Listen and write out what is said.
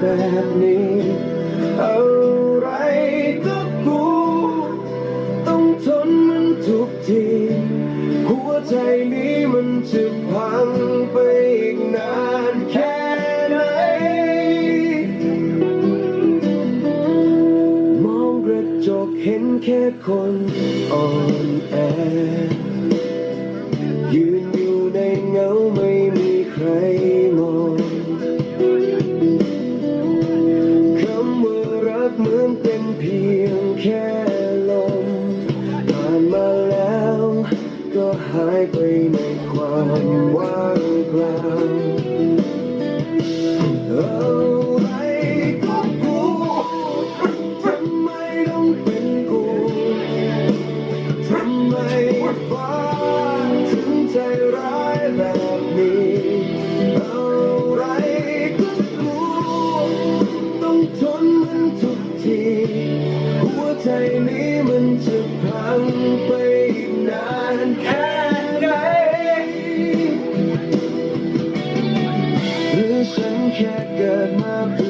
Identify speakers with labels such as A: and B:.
A: แบบนี้อะไรก็กูต้องทนมันทุกที หัวใจนี้มันจะพังไปอีกนานแค่ไหน มองกระจกเห็นแค่คนอ่อน ค่ลมผ่านมาแล้ว ก็หายไปในความว่างเปล่าอะไรก็กูทำไมต้องเป็นกูทำไมฟ้า ใจนี้มันจะพังไปอีกนานแค่ไหนหรือฉันแค่เกิดมา